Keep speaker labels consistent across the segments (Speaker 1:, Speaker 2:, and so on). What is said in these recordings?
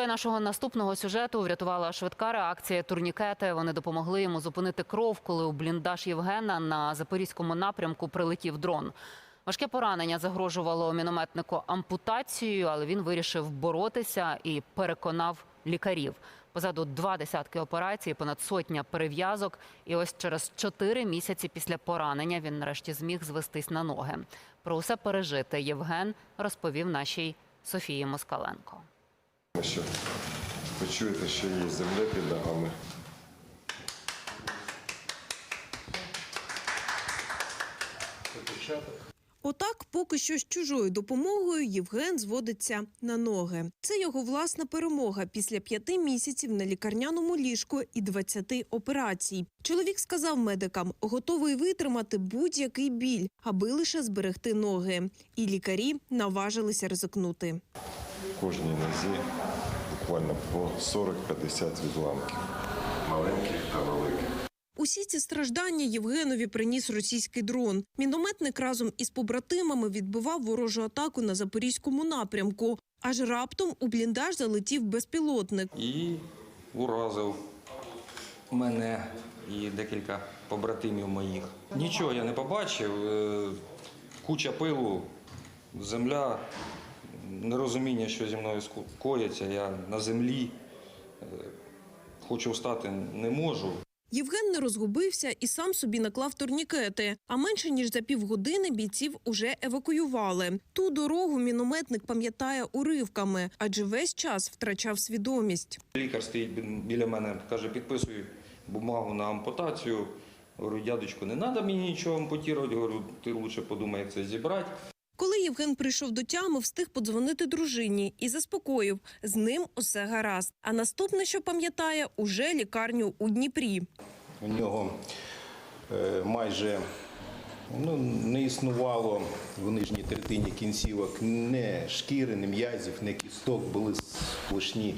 Speaker 1: Героя нашого наступного сюжету врятувала швидка реакція турнікети. Вони допомогли йому зупинити кров, коли у бліндаж Євгена на запорізькому напрямку прилетів дрон. Важке поранення загрожувало мінометнику ампутацією, але він вирішив боротися і переконав лікарів. Позаду два десятки операцій, понад сотня перев'язок. І ось через чотири місяці після поранення він нарешті зміг звестись на ноги. Про усе пережите Євген розповів нашій Софії Москаленко.
Speaker 2: Що почуєте, що є земля під ногами.
Speaker 3: Отак, поки що з чужою допомогою Євген зводиться на ноги. Це його власна перемога після п'яти місяців на лікарняному ліжку і 20 операцій. Чоловік сказав медикам, готовий витримати будь-який біль, аби лише зберегти ноги. І лікарі наважилися ризикнути.
Speaker 2: В кожній нозі буквально по 40-50 відламків. Маленьких та великих.
Speaker 3: Усі ці страждання Євгенові приніс російський дрон. Мінометник разом із побратимами відбивав ворожу атаку на запорізькому напрямку. Аж раптом у бліндаж залетів безпілотник.
Speaker 4: і уразив мене і декілька побратимів моїх. Нічого я не побачив. е, Куча пилу, земля, нерозуміння, що зі мною коїться. Я на землі. е, Хочу встати, не можу.
Speaker 3: Євген не розгубився і сам собі наклав турнікети. А менше ніж за півгодини бійців уже евакуювали. Ту дорогу мінометник пам'ятає уривками, адже весь час втрачав свідомість.
Speaker 4: Лікар стоїть біля мене, каже, підписуй бумагу на ампутацію. Говорю, дядечко, не треба мені нічого ампутувати. Говорю, ти лучше подумай, як це зібрати.
Speaker 3: Євген прийшов до тями, встиг подзвонити дружині і заспокоїв, з ним усе гаразд. А наступне, що пам'ятає, уже лікарню у Дніпрі.
Speaker 5: У нього е, майже ну, не існувало в нижній третині кінцівок не шкіри, не м'язів, не кісток, були сплошні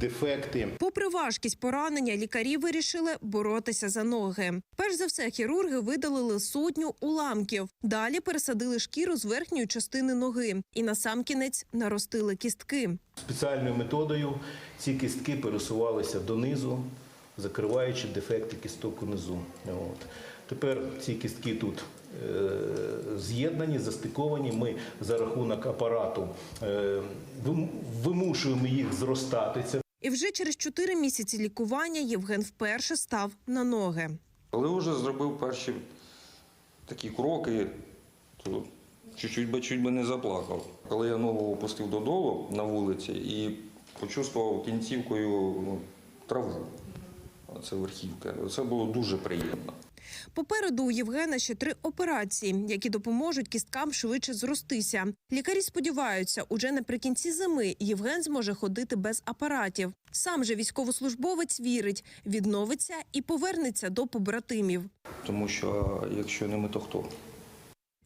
Speaker 5: дефекти.
Speaker 3: Попри важкість поранення, лікарі вирішили боротися за ноги. Перш за все, хірурги видалили сотню уламків. Далі пересадили шкіру з верхньої частини ноги і насамкінець наростили кістки.
Speaker 5: Спеціальною методою ці кістки пересувалися донизу, закриваючи дефекти кісток унизу. От. Тепер ці кістки тут е, з'єднані, застиковані. Ми за рахунок апарату е, вимушуємо їх зростати.
Speaker 3: І вже через чотири місяці лікування Євген вперше став на ноги.
Speaker 4: Коли вже зробив перші такі кроки, то чуть-чуть би чуть би не заплакав. Коли я ногу опустив додолу на вулиці і почувствував кінцівкою ну, траву. Це верхівка. Це було дуже приємно.
Speaker 3: Попереду у Євгена ще три операції, які допоможуть кісткам швидше зростися. Лікарі сподіваються, уже наприкінці зими Євген зможе ходити без апаратів. Сам же військовослужбовець вірить, відновиться і повернеться до побратимів.
Speaker 4: Тому що якщо не ми, то хто?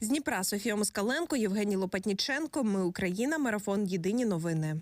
Speaker 3: З Дніпра Софія Москаленко, Євгеній Лопатніченко. Ми Україна. Марафон. Єдині новини.